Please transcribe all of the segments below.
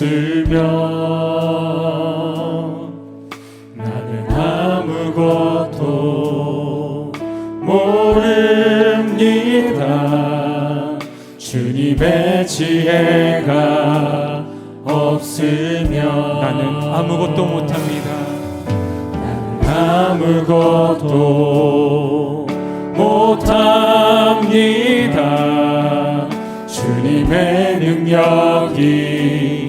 없으면 나는 아무것도 모릅니다. 주님의 지혜가 없으면 나는 아무것도 못합니다. 아무것도 못합니다. 주님의 능력이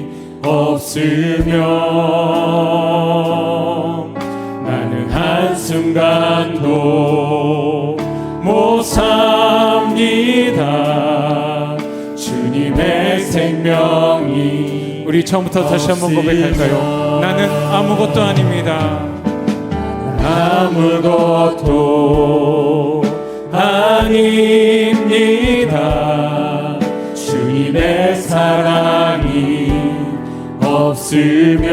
없으면 나는 한순간도 못 삽니다. 주님의 생명이 우리 처음부터 다시 한번 고백할까요? 나는 아무것도 아닙니다. 아무것도 아닙니다. 주님의 사랑이 없으면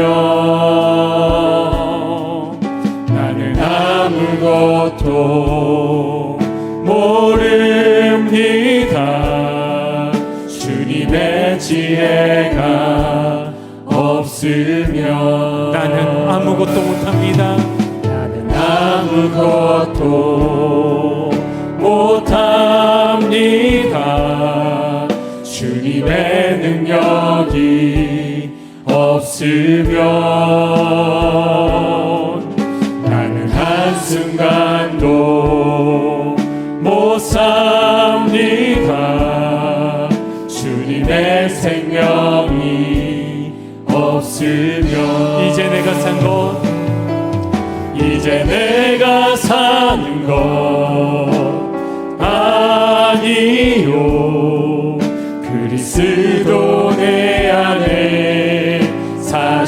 나는 아무것도 모릅니다. 주님의 지혜가 없으면 나는 아무것도 못합니다. 나는 아무것도 못합니다. 주님의 능력이 없으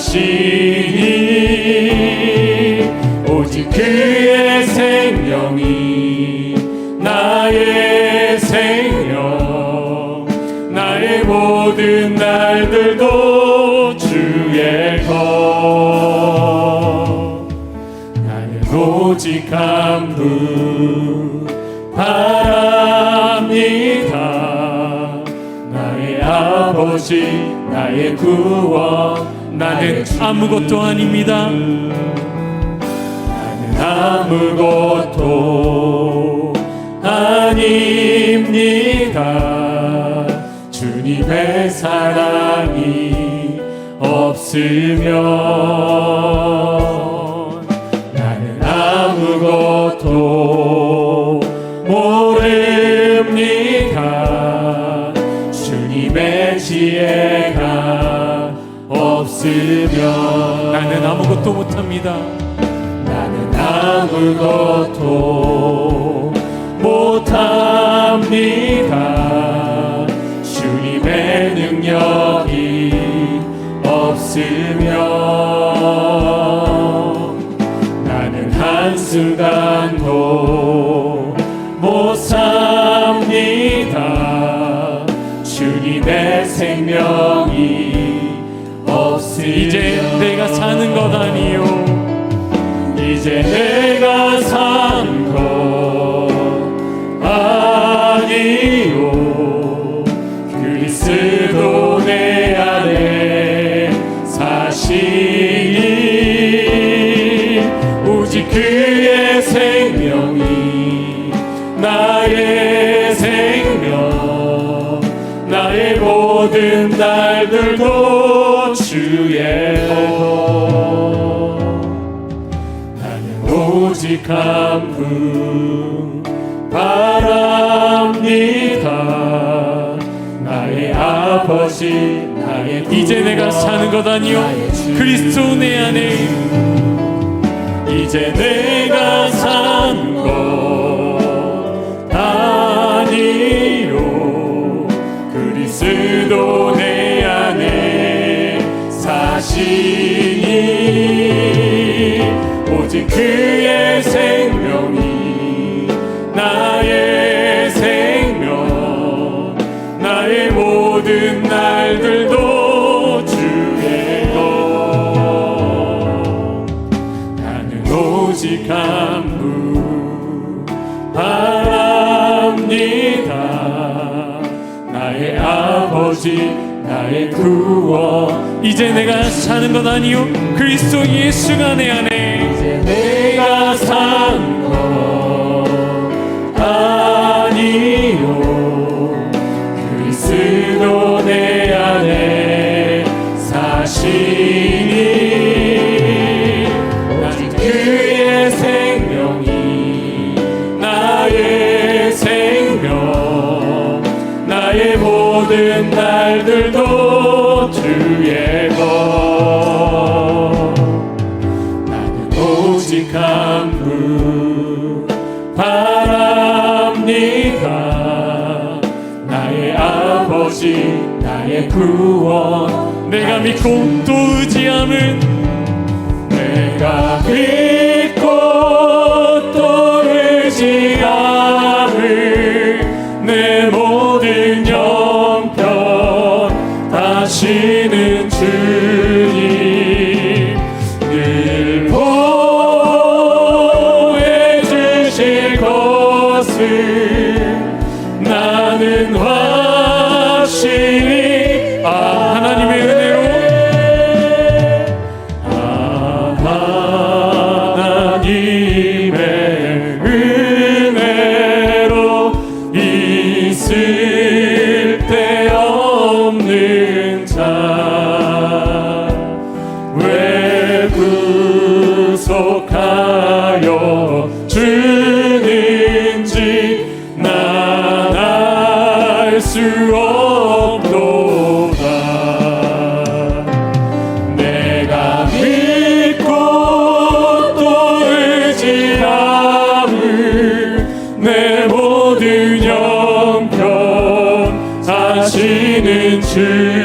사시니 오직 그의 생명이 나의 생명 나의 모든 날들도 주의 것. 나는 오직 한 분 바랍니다. 나의 아버지 나의 구원 나는 아무것도 아닙니다. 나는 아무것도 아닙니다 주님의 사랑이 없으면 것도 못합니다. 나는 아무것도 못합니다. 주님의 능력이 없으면 이제 오직 한분 바랍니다. 나의 아버지 나의 이제 내가 사는 것 아니요. 그리스도 내 안에. 이제 내가 산것 이제 내가 사는 것 아니요 그리스도 예수가 내 안에 구원 내가 믿고 또 의지함은 주신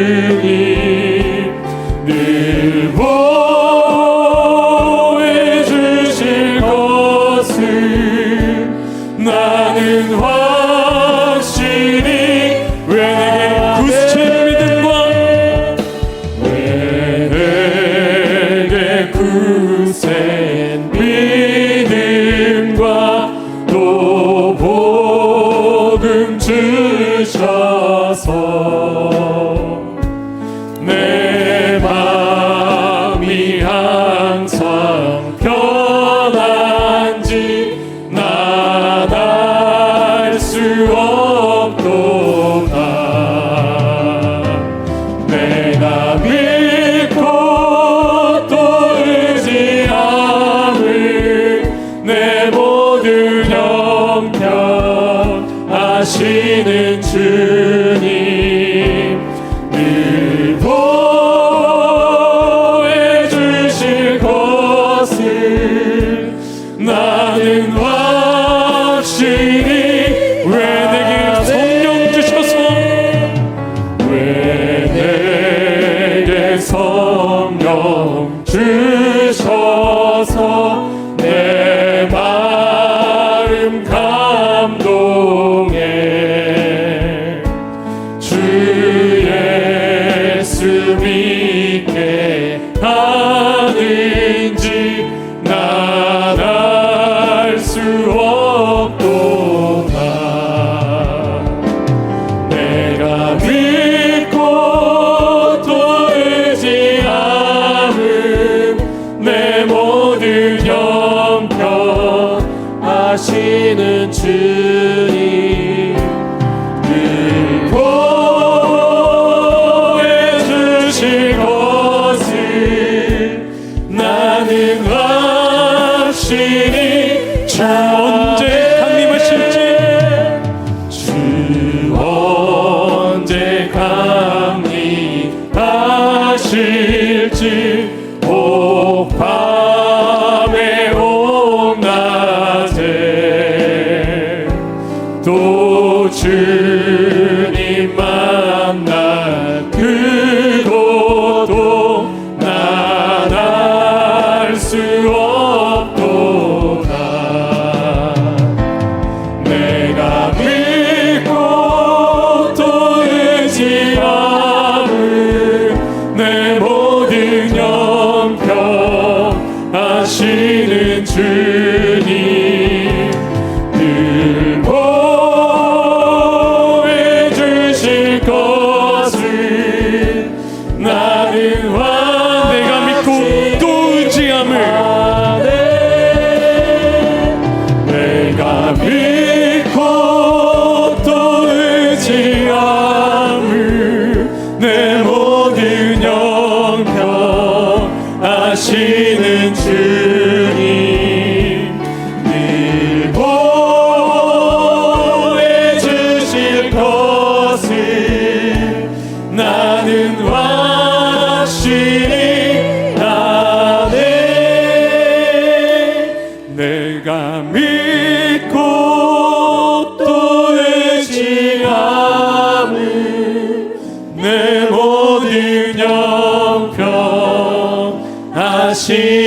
assim.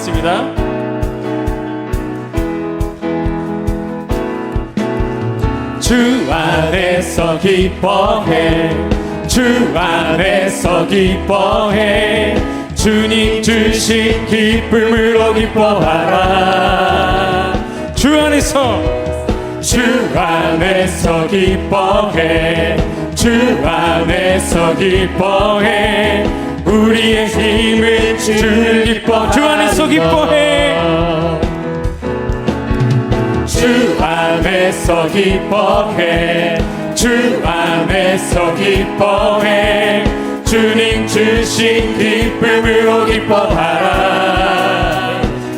나아가겠습니다. 주 안에서 기뻐해. 주 안에서 기뻐해. 주님 주신 기쁨으로 기뻐하라. 주 안에서 주 안에서 기뻐해. 주 안에서 기뻐해 우리의 힘은 주 기뻐. 주 안에서 기뻐해. 주 안에서 기뻐해. 주 안에서 기뻐해. 주님 주신 기쁨으로 기뻐하라.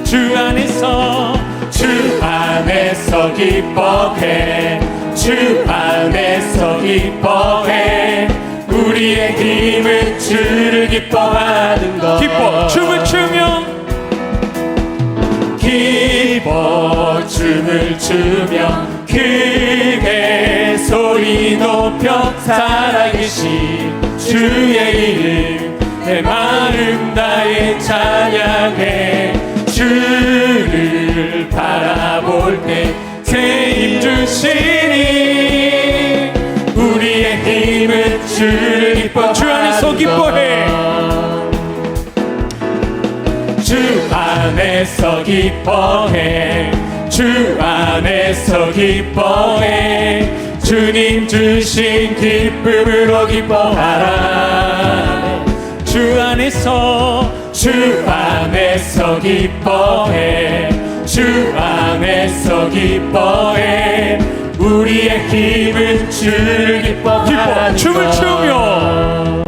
주 안에서 주 안에서 기뻐해. 주 안에서 기뻐해 우리의 힘은 주를 기뻐하는 것. 기뻐. 춤을 추며 기뻐 춤을 추며 크게 소리 높여 살아계신 주의 이름 내 마음 다해 찬양해 주를 바라볼 때새 힘 주시 주를 기뻐 주 안에서 기뻐해. 주 안에서 기뻐해. 주 안에서 기뻐해. 주님 주신 기쁨으로 기뻐하라. 주 안에서 주 안에서 기뻐해. 주 안에서 기뻐해 우리의 힘은 주를 기뻐하는 기뻐 춤을 것. 추며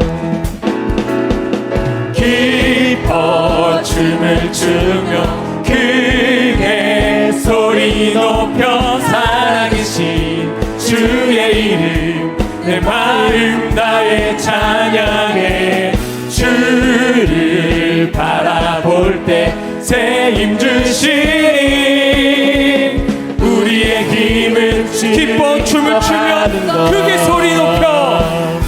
기뻐 춤을 추며 크게 소리 높여 살아계신 주의 이름 내 마음 다해 찬양해 주를 바라볼 때 새 힘 주시니 기뻐 춤을 추며 크게 소리 높여.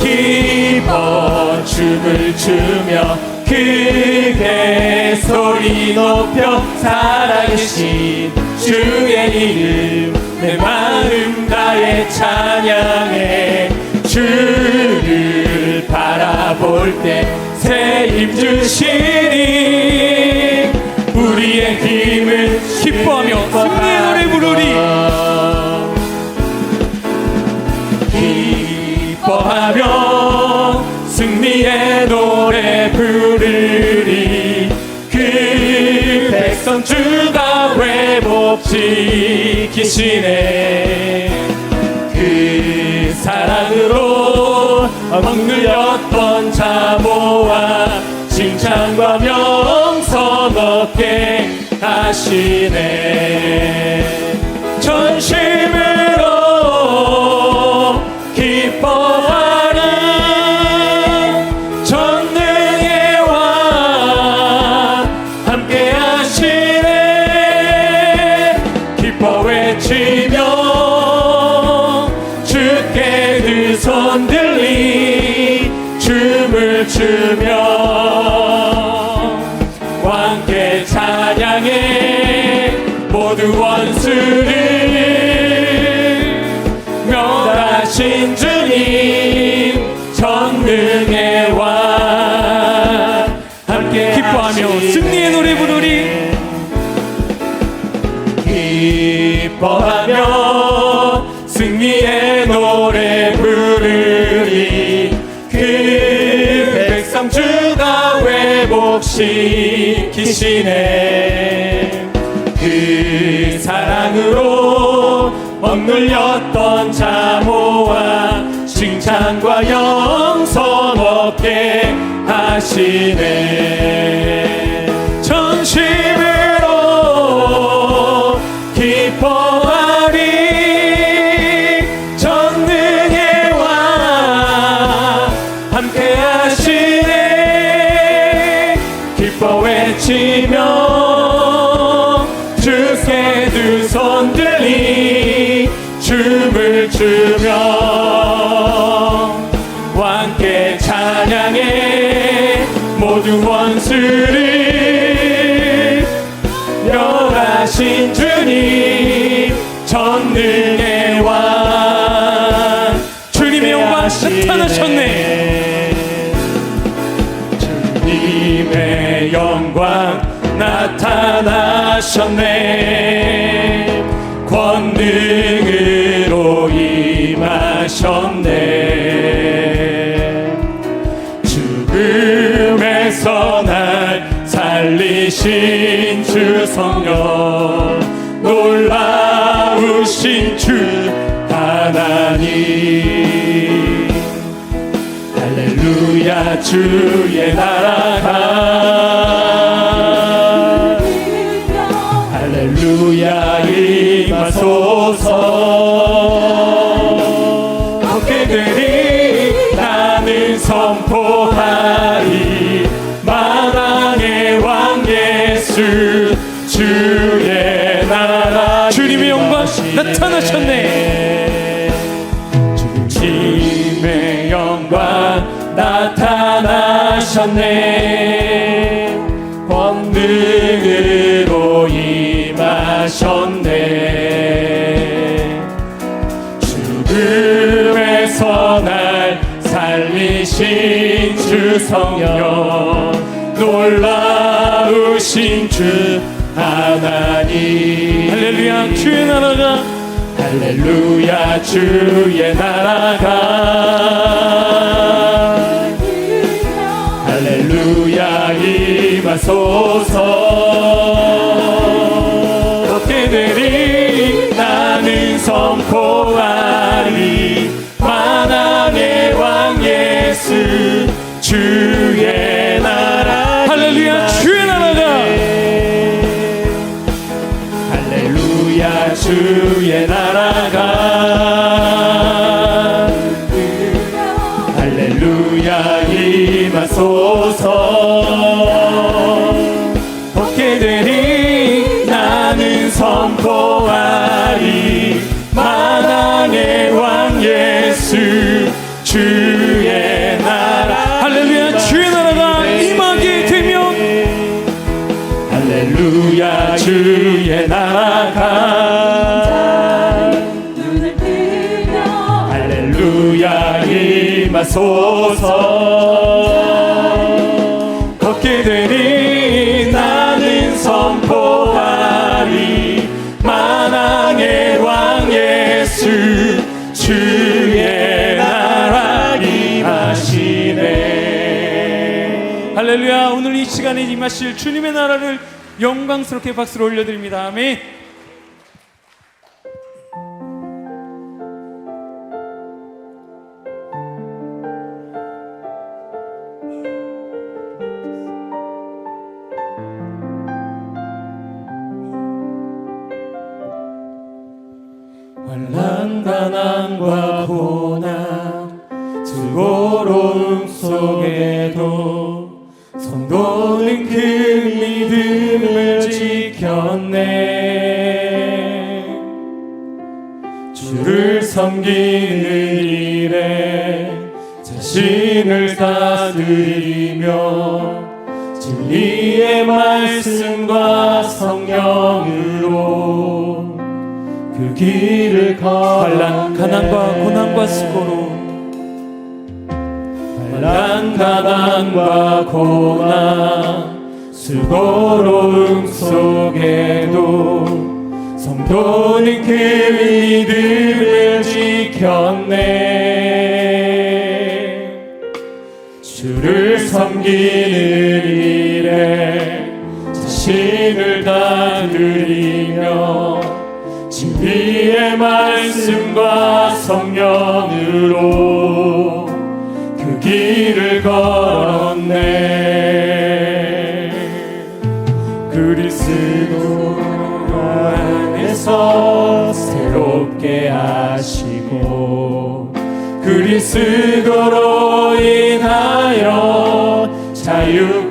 기뻐 춤을 추며 크게 소리 높여 살아계신 주의 이름 내 마음 다해 찬양해 주를 바라볼 때 새 힘 주시니 우리의 힘은 기뻐하며 승리의 승리의 노래 부르리. 그 백성 주가 회복시키시네. 그 사랑으로 억눌렸던 자모와 칭찬과 명성 얻게 하시네. 전심으로 기뻐하며 승리의 노래 부르리. 그 백성 주가 회복시키시네. 그 사랑으로 억눌렸던 자모와 칭찬과 영성 얻게 하시네 춤을 추며 왕께 찬양해. 모두 원수를 멸하신 주님 전능의 왕. 주님의 영광 나타나셨네. 주님의 영광 나타나셨네. 임 하셨네. 죽음에서 날 살리신 주 성령 놀라우신 주 하나님. 할렐루야 주의 나라가 살리신 주 성령 놀라우신 주 하나님. 할렐루야 주의 나라가. 할렐루야 주의 나라가. 할렐루야 임하소서 주의 나라 할렐루야 주의 나라가. 할렐루야 주의 나라가. 할렐루야 임하소서. 어깨들이 나는 선포하리. 만왕의 왕 예수 주 주의 나라가. 눈을 뜨며 할렐루야 임하소서. 걷기들이 나는 선포하리. 만왕의 왕 예수 주의 나라 임하시네. 할렐루야 오늘 이 시간에 임하실 주님의 나라를 영광스럽게 박수로 올려드립니다. 아멘 성령으로 그 길을 환란 가난과 고난과 수고로 환란 가난과 고난 수고로움 속에도 성도는 그 믿음을 지켰네. 주를 섬기는 신을 다 드리며 진리의 말씀과 성령으로 그 길을 걸었네. 그리스도 안에서 새롭게 하시고 그리스도로 인하여 자유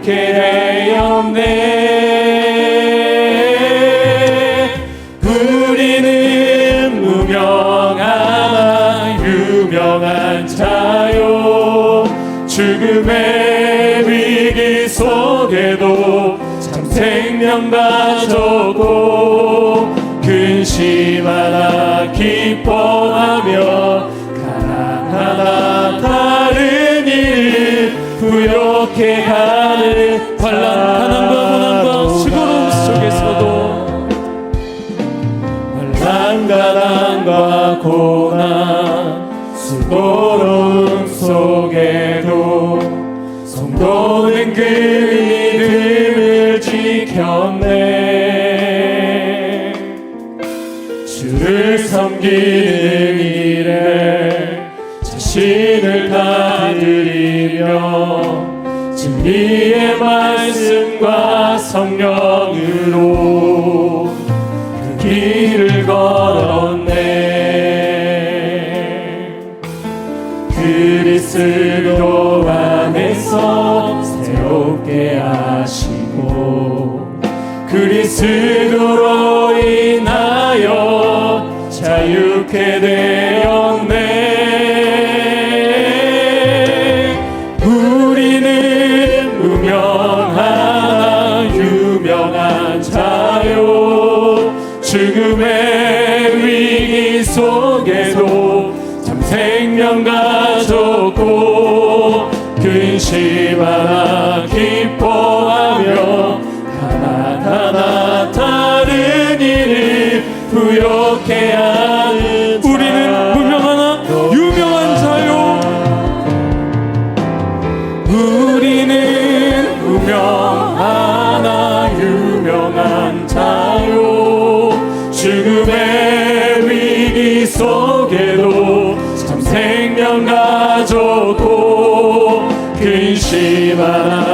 고난 수고로움 속에도 성도는 그 믿음을 지켰네. 주를 섬기는 see. Shiva